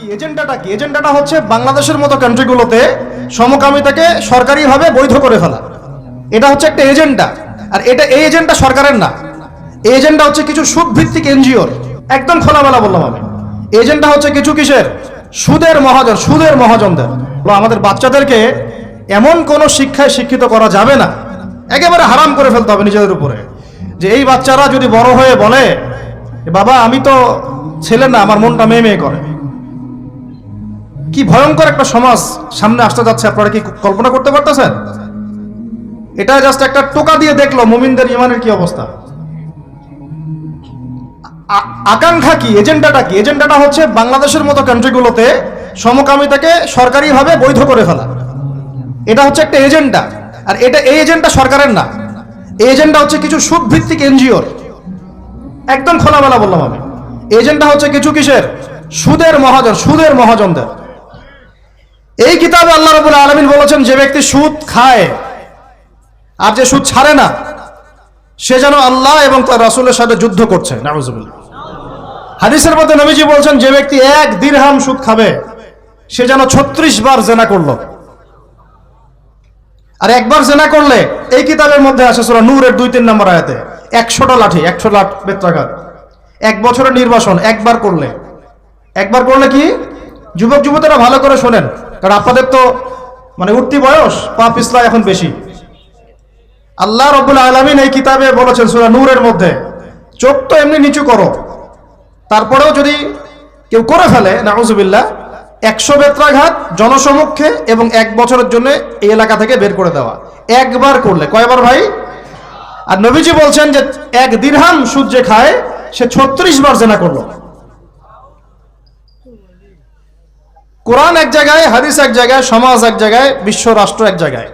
কি, এজেন্ডাটা কি? এজেন্ডাটা হচ্ছে বাংলাদেশের মতো কান্ট্রিগুলোতে সমকামিতাকে সরকারিভাবে বৈধ করে ফেলা। এটা হচ্ছে একটা এজেন্ডা। আর এটা, এই এজেন্ডা সরকারের না। এজেন্ডা হচ্ছে কিছু সুদ ভিত্তিক এনজিওর। একদম খোলামেলা বললাম আমি। এজেন্ডা হচ্ছে কিছু কিসের? সুদের মহাজন, সুদের মহাজনদের। আমাদের বাচ্চাদেরকে এমন কোন শিক্ষায় শিক্ষিত করা যাবে না। একেবারে হারাম করে ফেলতে হবে নিজেদের উপরে। যে এই বাচ্চারা যদি বড় হয়ে বলে বাবা, আমি তো ছেলে না, আমার মনটা মেয়ে মেয়ে করে। কি ভয়ঙ্কর একটা সমাজ সামনে আসতে যাচ্ছে, আপনারা কি কল্পনা করতে পারতেছেন? এটা জাস্ট একটা টোকা দিয়ে দেখল মুমিনদের ইমানের কি অবস্থা। আকাঙ্ক্ষা কি, এজেন্ডাটা কি? এজেন্ডাটা হচ্ছে বাংলাদেশের মতো কান্ট্রিগুলোতে সমকামিতাকে সরকারিভাবে বৈধ করে ফেলা। এটা হচ্ছে একটা এজেন্ডা, আর এটা, এই এজেন্ডা সরকারের না। এই এজেন্ডা হচ্ছে কিছু সুদ ভিত্তিক এনজিওর। একদম খোলামেলা বললাম আমি। এজেন্ডা হচ্ছে কিছু কিসের? সুদের মহাজন, সুদের মহাজনদের। এই কিতাবে আল্লাহ রবুল আলমিন বলেছেন, যে ব্যক্তি সুদ খায় আর যে সুদ ছাড়ে না, সে যেন আল্লাহ এবং তার রাসূলের সাথে যুদ্ধ করছে। হাদিসের মধ্যে নবীজি বলছেন, যে ব্যক্তি এক দিরহাম সুদ খাবে, সে যেন ছত্রিশ বার জেনা করল। আর একবার জেনা করলে, এই কিতাবের মধ্যে আসে সুরা নূরের দুই তিন নম্বর আয়াতে, একশোটা লাঠি, একশো লাঠ বেত্রাঘাত। এক বছরের নির্বাসন, একবার করলে। একবার করলে কি? যুবক যুবতীরা ভালো করে শোনেন। কারণ আপনাদের তো মানে উঠতি বয়স পা পিছলা এখন বেশি। আল্লাহ রবুল আলমিন এই কিতাবে বলেছেন, সুরা নূরের মধ্যে, চোখ তো এমনি নিচু করো। তারপরেও যদি কেউ করে ফেলে, নাউজুবিল্লাহ, একশো বেত্রাঘাত জনসমক্ষে এবং এক বছরের জন্য এই এলাকা থেকে বের করে দেওয়া। একবার করলে, কয়বার ভাই? আর নবীজি বলছেন যে, এক দিরহাম সুদ যে খায়, সে ছত্রিশ বার জেনা করল। কোরআন এক জায়গায়, হাদিস এক জায়গায়, সমাজ এক জায়গায়, বিশ্ব রাষ্ট্র এক জায়গায়।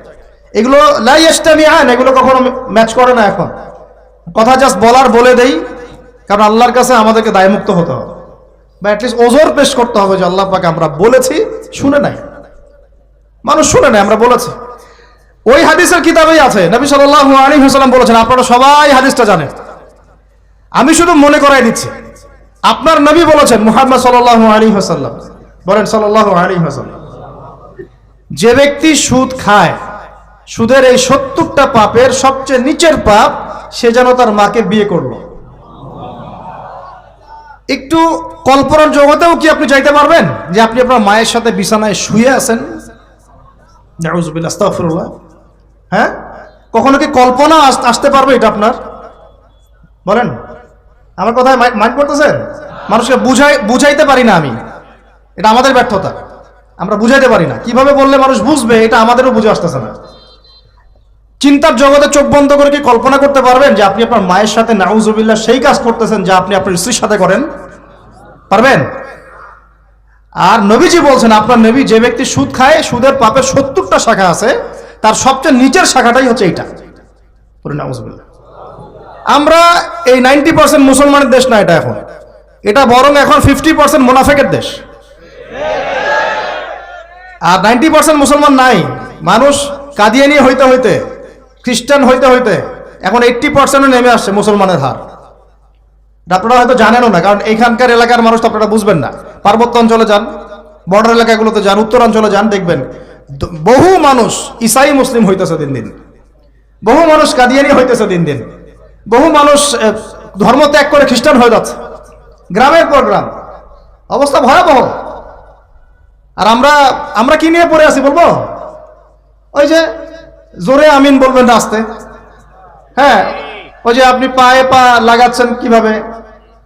এগুলো লাইস্টামিয়ান এগুলো কখনো ম্যাচ করে না এখন। কথা জাস্ট বলার বলে দেই, কারণ আল্লাহর কাছে আমাদেরকে দায়মুক্ত হতে হবে। বা অ্যাটলিস্ট ওজোর পেশ করতে হবে যে আল্লাহ পাকে আমরা বলেছি, শুনে নাই। মানুষ শুনে নাই, আমরা বলেছি। ওই হাদিসের কিতাবেই আছে, নবী সাল্লাল্লাহু আলাইহি ওয়াসাল্লাম বলেছেন, আপনারা সবাই হাদিসটা জানেন। আমি শুধু মনে করাই দিচ্ছি, আপনার নবী বলেছেন মুহাম্মদ সাল্লাল্লাহু আলাইহি ওয়াসাল্লাম বলেন সাল্লাল্লাহু আলাইহি ওয়াসাল্লাম, যে ব্যক্তি সুদ খায়, সুদের এই সত্তরটা পাপের সবচেয়ে নিচের পাপ, সে যেন তার মাকে বিয়ে করল। একটু কল্পনার জগতেও কি আপনি চাইতে পারবেন যে আপনি আপনার মায়ের সাথে বিছানায় শুয়ে আছেন? হ্যাঁ? কখনো কি কল্পনা আসতে পারবে এটা আপনার? বলেন, আমার কথায় মাইন্ড করতেছেন? মানুষকে বুঝাই, বুঝাইতে পারি না আমি। এটা আমাদের ব্যর্থতা। আমরা বুঝাইতে পারি না। কীভাবে বললে মানুষ বুঝবে, এটা আমাদেরও বুঝে আসতেছে না। চিন্তার জগতে চোখ বন্ধ করে কি কল্পনা করতে পারবেন যে আপনি আপনার মায়ের সাথে নাউজুবিল্লাহ সেই কাজ করতেছেন যা আপনি আপনার স্ত্রীর সাথে করেন? পারবেন? আর নবীজি বলছেন, আপনার নবী যে ব্যক্তি সুদ খায়, সুদের পাপের সত্তরটা শাখা আছে, তার সবচেয়ে নিচের শাখাটাই হচ্ছে এইটা। আমরা এই নাইনটি পার্সেন্ট মুসলমানের দেশ না এটা এখন। এটা বরং এখন ফিফটি পার্সেন্ট মোনাফেকের দেশ। আর নাইনটি পার্সেন্ট মুসলমান নাই। মানুষ কাদিয়ানি হইতে হইতে, খ্রিস্টান হইতে হইতে, এখন এইট্টি পার্সেন্টও নেমে আসছে মুসলমানের হার। আপনারা হয়তো জানেনও না, কারণ এইখানকার এলাকার মানুষ তো আপনারা বুঝবেন না। পার্বত্য অঞ্চলে যান, বর্ডার এলাকাগুলোতে যান উত্তরাঞ্চলে যান, দেখবেন বহু মানুষ ইসাই মুসলিম হইতেছে দিন দিন। বহু মানুষ কাদিয়ানি হইতেছে দিন দিন। বহু মানুষ ধর্ম ত্যাগ করে খ্রিস্টান হয়ে যাচ্ছে। গ্রামের পর গ্রাম। অবস্থা ভয়াবহ। আর আমরা আমরা কি নিয়ে পড়ে আছি বলব? ওই যে জোরে আমিন বলবেন না আসতে হ্যাঁ ওই যে আপনি পায়ে পা লাগাচ্ছেন কীভাবে?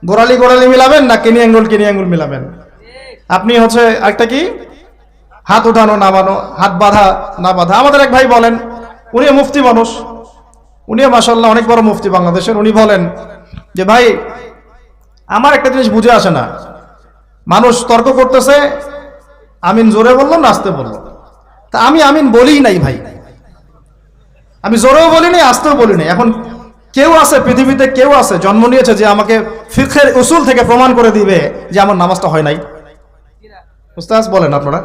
গোড়ালি গোড়ালি মিলাবেন না কিনি আঙ্গুল কিনি আঙ্গুল মিলাবেন? আপনি হচ্ছে একটা কি? হাত উঠানো, নামানো, হাত বাঁধা, না বাঁধা। আমাদের এক ভাই বলেন, উনি মুফতি মানুষ। উনিও মাসাল্লাহ অনেক বড় মুফতি বাংলাদেশের। উনি বলেন যে, ভাই, আমার একটা জিনিস বুঝে আসে না। মানুষ তর্ক করতেছে আমিন জোরে বলল না আসতে তা আমি আমিন বলি নাই ভাই। আমি জোরেও বলি নাই, আসতেও বলি নাই। এখন কেউ আছে, পৃথিবীতে কেউ আছে, জন্ম নিয়েছে যে আমাকে ফিখের উসুল থেকে প্রমাণ করে দিবে যে আমার নামাজটা হয় নাই। উস্তাজ বলেন আপনারা।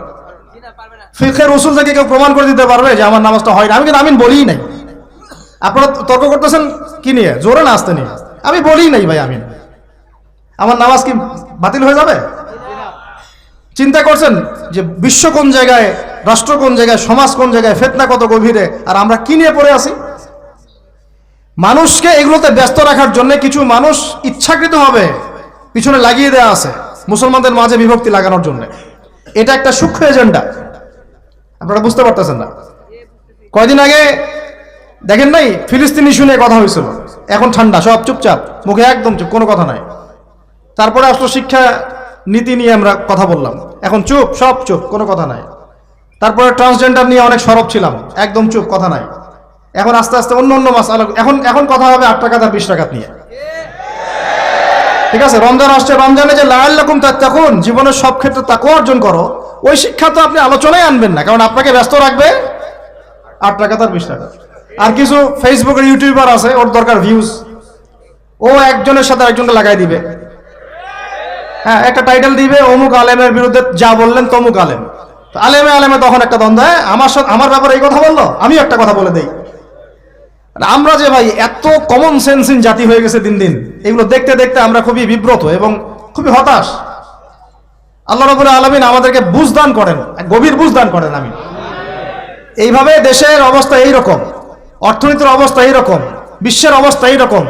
ফিখের উসুল থেকে কেউ প্রমাণ করে দিতে পারবে যে আমার নামাজটা হয় না আমি কিন্তু আমিন বলিই নাই। আপনারা তর্ক করতেছেন কি নিয়ে? জোরে না, আসতে নিয়ে। আমি বলি নাই ভাই, আমিন। আমার নামাজ কি বাতিল হয়ে যাবে? চিন্তা করছেন যে বিশ্ব কোন জায়গায়, রাষ্ট্র কোন জায়গায়, সমাজ কোন জায়গায় ফেতনা কত গভীরে, আর আমরা কি নিয়ে পড়ে আছি? মানুষকে এগুলোতে ব্যস্ত রাখার জন্য কিছু মানুষ ইচ্ছাকৃতভাবে পিছনে লাগিয়ে দেওয়া আছে মুসলমানদের মাঝে বিভক্তি লাগানোর জন্য। এটা একটা সূক্ষ্ম এজেন্ডা। আপনারা বুঝতে পারতেছেন না। কয়দিন আগে, দেখেন নাই, ফিলিস্তিনি শুনে কথা হয়েছিল। এখন ঠান্ডা, সব চুপচাপ, মুখে একদম চুপ, কোনো কথা নাই। তারপরে আসলো শিক্ষা নীতি নিয়ে আমরা কথা বললাম। এখন চুপ, সব চুপ, কোনো কথা নাই। তারপরে ট্রান্সজেন্ডার নিয়ে অনেক সরব ছিলাম, একদম চুপ, কথা নাই। এখন আস্তে আস্তে অন্য অন্য মাস এখন এখন কথা হবে আট টাকা আর বিশ টাকা নিয়ে। ঠিক আছে? রমজান আসছে, রমজানে যে লাল রকম তার তখন জীবনের সব ক্ষেত্রে তাকে অর্জন করো, ওই শিক্ষা তো আপনি আলোচনায় আনবেন না, কারণ আপনাকে ব্যস্ত রাখবে আট টাকা, তার বিশ টাকা। আর কিছু ফেসবুকের ইউটিউবার আছে, ওর দরকার ভিউজ ও একজনের সাথে একজনকে লাগাই দিবে। হ্যাঁ একটা টাইটেল দিবে, অমুক আলেমের বিরুদ্ধে যা বললেন তমুক আলেম। আলেমে আলেমে তখন একটা দ্বন্দ্ব হ্যাঁ আমার সাথে আমার ব্যাপারে এই কথা বলল? আমি একটা কথা বলে দেই। আমরা যে ভাই এত কমন সেন্সিন জাতি হয়ে গেছে দিন দিন, এগুলো দেখতে দেখতে আমরা খুবই বিব্রত এবং খুবই হতাশ। আল্লাহ রবুল আলমিন আমাদেরকে বুঝদান করেন গভীর বুঝদান করেন আমি। এইভাবে দেশের অবস্থা এই রকম অর্থনীতির অবস্থা এই রকম বিশ্বের অবস্থা এই রকম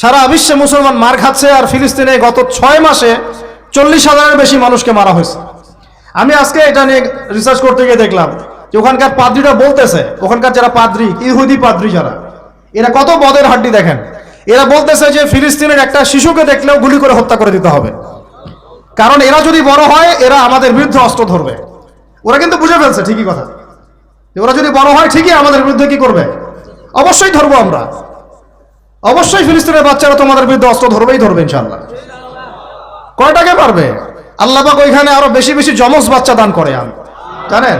সারা বিশ্বে মুসলমান মার খাচ্ছে আর ফিলিস্তিনে গত ছয় মাসে চল্লিশ হাজারের বেশি মানুষকে মারা হয়েছে। আমি আজকে এটা নিয়ে রিসার্চ করতে গিয়ে দেখলাম যে ওখানকার পাদ্রিরা বলতেছে, ওখানকার যারা পাদ্রি, ইহুদি পাদ্রি যারা, এরা কত বদের হাড্ডি দেখেন। এরা বলতেছে যে ফিলিস্তিনের একটা শিশুকে দেখলেও গুলি করে হত্যা করে দিতে হবে। কারণ এরা যদি বড় হয়, এরা আমাদের বিরুদ্ধে অস্ত্র ধরবে। ওরা কিন্তু বুঝে ফেলছে, ঠিকই কথা। ওরা যদি বড় হয়, ঠিকই আমাদের বিরুদ্ধে কি করবে? অবশ্যই ধরবো আমরা। অবশ্যই ফিলিস্তিনের বাচ্চারা তোমাদের বিরুদ্ধে অস্ত্র ধরবেই ধরবে ইনশাল্লাহ কয়টাকে পারবে? আল্লাহবাক ওইখানে আরও বেশি বেশি যমজ বাচ্চা দান করে আমি জানেন?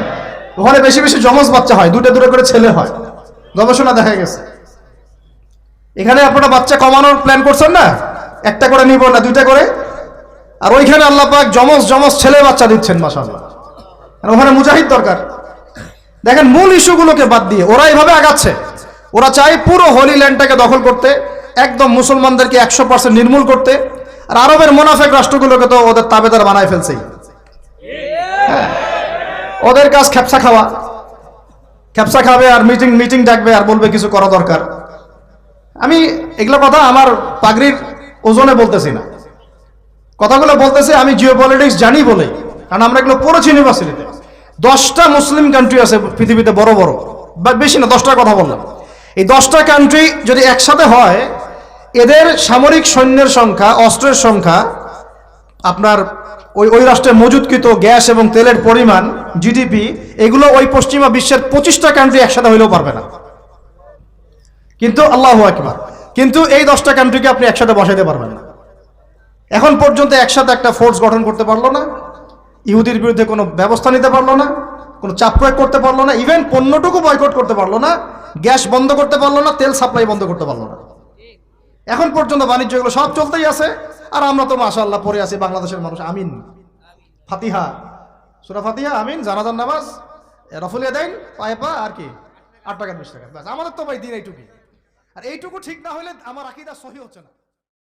ওখানে বেশি বেশি যমজ বাচ্চা হয়, দুটো দুটো করে ছেলে হয়। গবেষণা দেখা গেছে। এখানে আপনারা বাচ্চা কমানোর প্ল্যান করছেন না? একটা করে নিব না, দুইটা করে? আর ওইখানে আল্লাহ পাক যমজ যমজ ছেলে বাচ্চা দিচ্ছেন মাসাল্লাহ আর ওখানে মুজাহিদ দরকার। দেখেন, মূল ইস্যুগুলোকে বাদ দিয়ে ওরা এইভাবে আগাচ্ছে। ওরা চায় পুরো হোলি ল্যান্ডটাকে দখল করতে, একদম মুসলমানদেরকে একশো পার্সেন্ট নির্মূল করতে। আর আরবের মোনাফেক রাষ্ট্রগুলোকে তো ওদের তাবেদার বানায় ফেলছেই হ্যাঁ। ওদের কাজ খ্যাপসা খাওয়া। খ্যাপসা খাবে আর মিটিং মিটিং ডাকবে আর বলবে কিছু করা দরকার। আমি এগুলো কথা আমার পাগড়ির ওজনে বলতেছি না। কথাগুলো বলতেছে, আমি জিও পলিটিক্স জানি বলেই। কারণ আমরা এগুলো পড়েছি ইউনিভার্সিটিতে দশটা মুসলিম কান্ট্রি আছে পৃথিবীতে বড় বড়। বা বেশি না দশটার কথা বললাম। এই দশটা কান্ট্রি যদি একসাথে হয় এদের সামরিক সৈন্যের সংখ্যা, অস্ত্রের সংখ্যা, আপনার ওই ওই রাষ্ট্রে মজুদকৃত গ্যাস এবং তেলের পরিমাণ জিডিপি এগুলো ওই পশ্চিমা বিশ্বের পঁচিশটা কান্ট্রি একসাথে হইলেও পারবে না। কিন্তু আল্লাহ একবার কিন্তু এই দশটা কান্ট্রিকে আপনি একসাথে বসাইতে পারবেন না। এখন পর্যন্ত একসাথে একটা ফোর্স গঠন করতে পারল না, ইহুদির বিরুদ্ধে কোনো ব্যবস্থা নিতে পারল না, কোনো চাপ প্রয়োগ করতে পারল না ইভেন পণ্যটুকু বয়কট করতে পারল না, গ্যাস বন্ধ করতে পারল না, তেল সাপ্লাই বন্ধ করতে পারল না। এখন পর্যন্ত বাণিজ্য এগুলো সব চলতেই আছে। আর আমরা তো মাশাআল্লাহ পরে আছি বাংলাদেশের মানুষ। আমিন। ফাতিহা। সুরা ফাতিহা, আমিন। জানাজান নামাজ। রফুলিয়া দেন, পায়ে পা, আর কি? আট টাকা বিশ টাকা আমাদের তো ভাই দিন এইটুকুই। আর এইটুকু ঠিক না হলে আমার আকিদা সহি হচ্ছে না।